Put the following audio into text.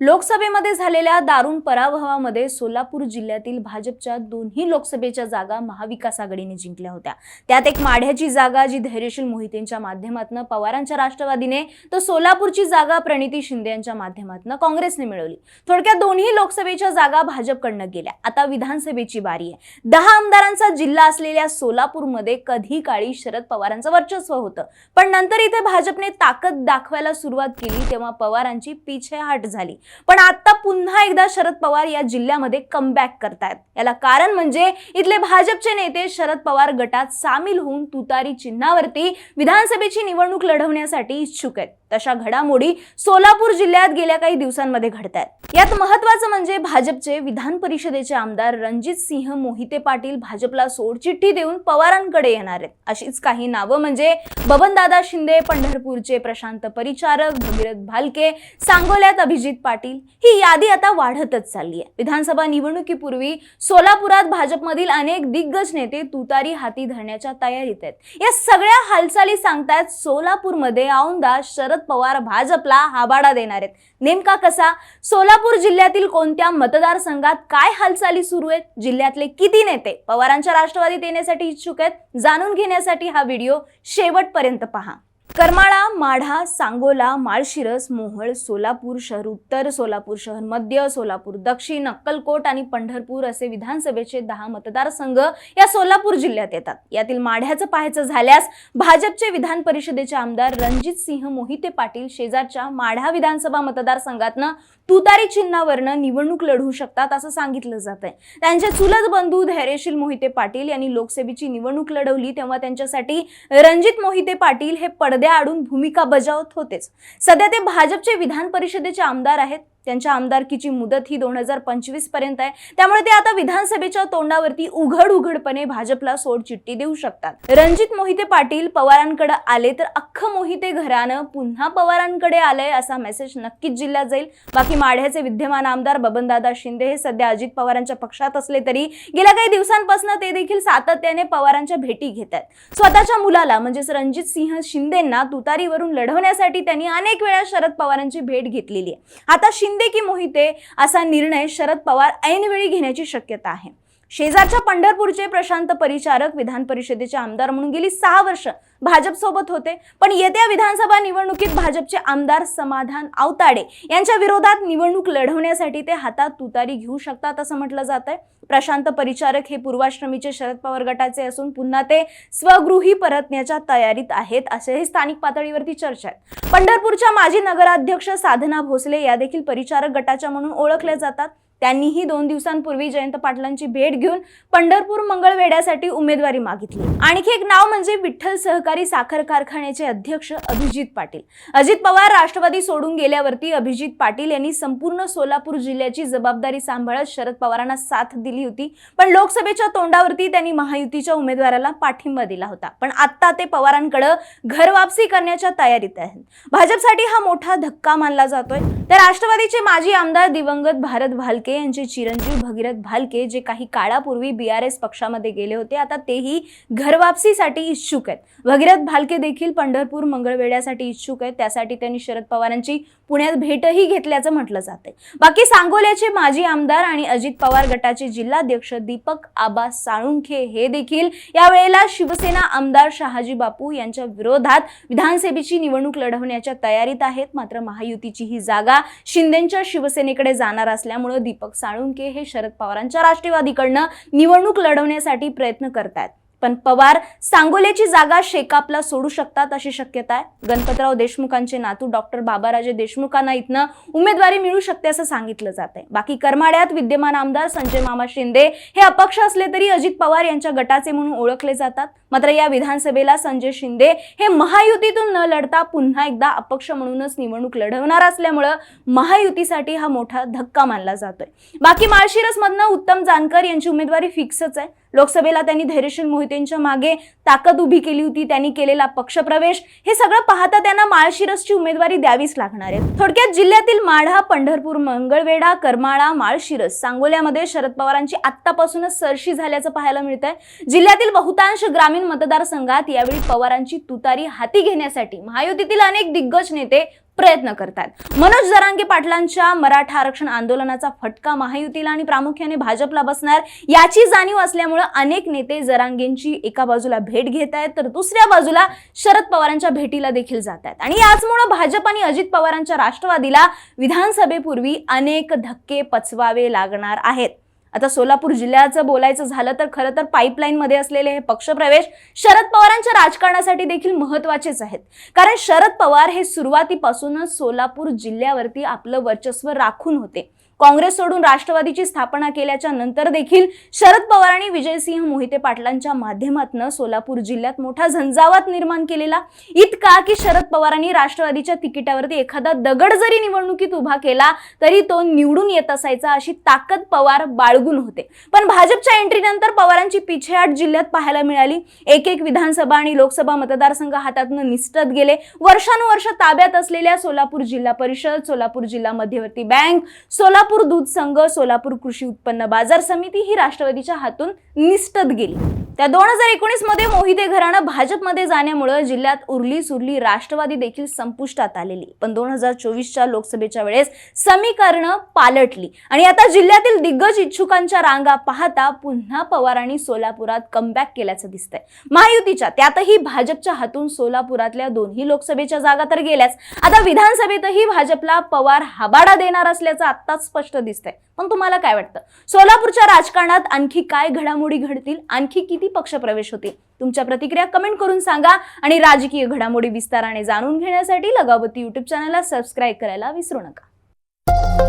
लोकसभेमध्ये झालेल्या दारुण पराभवामध्ये सोलापूर जिल्ह्यातील भाजपच्या दोन्ही लोकसभेच्या जागा महाविकास आघाडीने जिंकल्या होत्या. त्यात एक माढ्याची जागा जी धैर्यशील मोहितेंच्या माध्यमातून पवारांच्या राष्ट्रवादीने तर सोलापूरची जागा प्रणिती शिंदे यांच्या माध्यमातून काँग्रेसने मिळवली. थोडक्यात दोन्ही लोकसभेच्या जागा भाजपकडनं गेल्या. आता विधानसभेची बारी आहे. दहा आमदारांचा जिल्हा असलेल्या सोलापूरमध्ये कधी काळी शरद पवारांचं वर्चस्व होतं. पण नंतर इथे भाजपने ताकद दाखवायला सुरुवात केली तेव्हा पवारांची पिछेहाट झाली. पण आता पुन्हा एकदा शरद पवार या जिल्ह्यामध्ये कमबॅक करतायत. याला कारण म्हणजे इथले भाजपचे नेते शरद पवार गटात सामील होऊन तुतारी चिन्हावरती विधानसभेची निवडणूक लढवण्यासाठी इच्छुक आहेत. तशा घडामोडी सोलापूर जिल्ह्यात गेल्या काही दिवसांमध्ये घडत आहेत यात महत्वाचं म्हणजे भाजपचे विधान परिषदेचे आमदार रणजित सिंह मोहिते पाटील भाजपला सोडचिठ्ठी देऊन पवारांकडे येणार आहेत. अशीच काही नावं म्हणजे बबनदादा शिंदे पंढरपूरचे प्रशांत परिचारक भगीरथ भालके सांगोल्यात अभिजित पाटील ही यादी आता वाढतच चालली आहे विधानसभा निवडणुकीपूर्वी सोलापुरात भाजपमधील अनेक दिग्गज नेते तुतारी हाती धरण्याच्या तयारीत आहेत. या सगळ्या हालचाली सांगतायत सोलापूरमध्ये औंदा शरद पवार भाजपला हाबाडा देणार आहेत. नेमका कसा? सोलापूर जिल्ह्यातील कोणत्या मतदारसंघात काय हालचाली सुरू आहेत? जिल्ह्यातले किती नेते पवारांच्या राष्ट्रवादीत येण्यासाठी इच्छुक आहेत? जाणून घेण्यासाठी हा व्हिडिओ शेवटपर्यंत पहा. करमाळा माढा सांगोला माळशिरस मोहळ सोलापूर शहर उत्तर सोलापूर शहर मध्य सोलापूर दक्षिण अक्कलकोट आणि पंढरपूर असे विधानसभेचे दहा मतदारसंघ या सोलापूर जिल्ह्यात येतात. यातील माढ्याचं पाहायचं झाल्यास भाजपचे विधान परिषदेचे आमदार रणजित सिंह मोहिते पाटील शेजारच्या माढा विधानसभा मतदारसंघातनं तुतारी चिन्हावरनं निवडणूक लढवू शकतात असं सांगितलं जात आहे त्यांचे चुलत बंधू धैर्यशील मोहिते पाटील यांनी लोकसभेची निवडणूक लढवली तेव्हा त्यांच्यासाठी रणजित मोहिते पाटील हे पड आडून भूमिका बजावत होतेच. सध्या ते भाजपचे विधान परिषदेचे आमदार आहेत. त्यांच्या आमदारकीची मुदत ही दोन हजार पंचवीसपर्यंत आहे. त्यामुळे ते आता विधानसभेच्या तोंडावरती उघड उघडपणे भाजपला सोडचिठ्ठी देऊ शकतात. रणजित मोहिते पाटील पवारांकडे आले तर अख्खं मोहिते घरानं पुन्हा पवारांकडे आलंय असा मेसेज नक्कीच जिल्ह्यात जाईल. बाकी माढ्याचे विद्यमान आमदार बबनदादा शिंदे हे सध्या अजित पवारांच्या पक्षात असले तरी गेल्या काही दिवसांपासून ते देखील सातत्याने पवारांच्या भेटी घेत आहेत. स्वतःच्या मुलाला म्हणजेच रणजित सिंह शिंदेंना तुतारीवरून लढवण्यासाठी त्यांनी अनेक वेळा शरद पवारांची भेट घेतलेली आहे. आता शिंदे की मोहिते असा निर्णय शरद पवार ऐनवेळी घेण्याची शक्यता आहे. शेजारच्या पंढरपूरचे प्रशांत परिचारक विधान परिषदेचे आमदार म्हणून गेली सहा वर्ष भाजपसोबत होते. पण येत्या विधानसभा निवडणुकीत भाजपचे आमदार समाधान आवताडे यांच्या विरोधात निवडणूक लढवण्यासाठी ते हातात तुतारी घेऊ शकतात असं म्हटलं जात आहे प्रशांत परिचारक हे पूर्वाश्रमीचे शरद पवार गटाचे असून पुन्हा ते स्वगृही परतण्याच्या तयारीत आहेत असेही स्थानिक पातळीवरती चर्चा आहे. पंढरपूरच्या माजी नगराध्यक्ष साधना भोसले या देखील परिचारक गटाच्या म्हणून ओळखल्या जातात. त्यांनीही दोन दिवसांपूर्वी जयंत पाटलांची भेट घेऊन पंढरपूर मंगळवेड्यासाठी उमेदवारी मागितली. आणखी एक नाव म्हणजे विठ्ठल सहकार साखर कारखान्याचे अध्यक्ष अभिजित पाटील. अजित पवार राष्ट्रवादी सोडून गेल्यावरती अभिजित पाटील यांनी संपूर्ण सोलापूर जिल्ह्याची जबाबदारी सांभाळत शरद पवारांना साथ दिली होती. पण लोकसभेच्या तोंडावरती त्यांनी महायुतीच्या उमेदवाराला पाठिंबा दिला होता. पण आता ते पवारांकडे घर वापसी करण्याच्या तयारीत आहेत. भाजपसाठी हा मोठा धक्का मानला जातोय. तर राष्ट्रवादीचे माजी आमदार दिवंगत भारत भालके यांचे चिरंजीव भगीरथ भालके जे काही काळापूर्वी बी आर एस पक्षामध्ये गेले होते आता तेही घरवापसीसाठी इच्छुक आहेत. भगीरथ भालके देखील पंढरपूर मंगळवेड्यासाठी इच्छुक आहेत. त्यासाठी त्यांनी शरद पवारांची पुण्यात भेटही घेतल्याचं म्हटलं जाते बाकी सांगोल्याचे माजी आमदार आणि अजित पवार गटाचे जिल्हाध्यक्ष दीपक आबा साळुंखे हे देखील यावेळेला शिवसेना आमदार शहाजी बापू यांच्या विरोधात विधानसभेची निवडणूक लढवण्याच्या तयारीत आहेत. मात्र महायुतीची ही जागा शिंदेच्या शिवसेनेकडे जाणार असल्यामुळे दीपक साळुंके हे शरद पवारांच्या राष्ट्रवादीकडनं निवडणूक लढवण्यासाठी प्रयत्न करतात पण पवार सांगोल्याची जागा शेकापला सोडू शकतात अशी शक्यता आहे. गणपतराव देशमुखांचे नातू डॉक्टर बाबाराजे देशमुखांना इथनं उमेदवारी मिळू शकते असं सांगितलं जात आहे. बाकी करमाड्यात विद्यमान आमदार संजय मामा शिंदे हे अपक्ष असले तरी अजित पवार यांच्या गटाचे म्हणून ओळखले जातात. मात्र या विधानसभेला संजय शिंदे हे महायुतीतून न लढता पुन्हा एकदा अपक्ष म्हणूनच निवडणूक लढवणार असल्यामुळं महायुतीसाठी हा मोठा धक्का मानला जातोय. बाकी माळशिरसमधनं उत्तम जानकर यांची उमेदवारी फिक्सच आहे. लोकसभेला त्यांनी धैर्यशील मोहितेंच्या मागे ताकद उभी केली होती त्यांनी केलेला पक्षप्रवेश. हे सगळं पाहता त्यांना माळशिरसची उमेदवारी द्यावीच लागणार आहे. थोडक्यात जिल्ह्यातील माढा पंढरपूर मंगळवेढा करमाळा माळशिरस सांगोल्यामध्ये शरद पवारांची आत्तापासूनच सरशी झाल्याचं पाहायला मिळत आहे जिल्ह्यातील बहुतांश ग्रामीण मतदारसंघात यावेळी पवारांची तुतारी हाती घेण्यासाठी महायुतीतील अनेक दिग्गज नेते प्रयत्न करतात मनोज जरांगे पाटलांच्या मराठा आरक्षण आंदोलनाचा फटका महायुतीला आणि प्रामुख्याने भाजपला बसणार याची जाणीव असल्यामुळे अनेक नेते जरांगेंची एका बाजूला भेट घेत आहेत तर दुसऱ्या बाजूला शरद पवारांच्या भेटीला देखील जात आहेत आणि याचमुळे भाजप आणि अजित पवारांच्या राष्ट्रवादीला विधानसभेपूर्वी अनेक धक्के पचवावे लागणार आहेत. आता सोलापूर जिल्ह्याचं बोलायचं झालं तर खरं तर पाईपलाईन मध्ये असलेले हे पक्षप्रवेश शरद पवारांच्या राजकारणासाठी देखील महत्वाचेच आहेत. कारण शरद पवार हे सुरुवातीपासूनच सोलापूर जिल्ह्यावरती आपलं वर्चस्व राखून होते. काँग्रेस सोडून राष्ट्रवादीची स्थापना केल्याच्यानंतर देखील शरद पवार आणि विजयसिंह मोहिते पाटलांच्या माध्यमातून सोलापूर जिल्ह्यात मोठा झंझावात निर्माण केलेला इतका की शरद पवारांनी राष्ट्रवादीच्या तिकिटावरती एखादा दगड जरी निवडणुकीत उभा केला तरी तो निवडून येत असायचा अशी ताकद पवार बाळगून होते. पण भाजपच्या एंट्रीनंतर पवारांची पिछेहाट जिल्ह्यात पाहायला मिळाली. एक एक विधानसभा आणि लोकसभा मतदारसंघ हातातून निसटत गेले. वर्षानुवर्ष ताब्यात असलेल्या सोलापूर जिल्हा परिषद सोलापूर जिल्हा मध्यवर्ती बँक सोलापूर दूध संघ सोलापूर कृषी उत्पन्न बाजार समिती ही राष्ट्रवादीच्या हातून निसटत गेली. त्या दोन हजार एकोणीसमध्ये मोहिते घराणं भाजपमध्ये जाण्यामुळे जिल्ह्यात उरली सुरली राष्ट्रवादी देखील संपुष्टात आलेली. पण दोन हजार चोवीसच्या लोकसभेच्या वेळेस समीकरणं पालटली. आणि आता जिल्ह्यातील दिग्गज इच्छुकांच्या रांगा पाहता पुन्हा पवारांनी सोलापुरात कमबॅक केल्याचं दिसतंय. महायुतीच्या त्यातही भाजपच्या हातून सोलापुरातल्या दोन्ही लोकसभेच्या जागा तर गेल्याच. आता विधानसभेतही भाजपला पवार हबाडा देणार असल्याचं आत्ताच स्पष्ट दिसतंय. पण तुम्हाला काय वाटतं? सोलापूरच्या राजकारणात आणखी काय घडामोडी घडतील? आणखी किती पक्षप्रवेश होतील? तुमच्या प्रतिक्रिया कमेंट करून सांगा आणि राजकीय घडामोडी विस्ताराने जाणून घेण्यासाठी लगावती युट्यूब चॅनलला सबस्क्राईब करायला विसरू नका.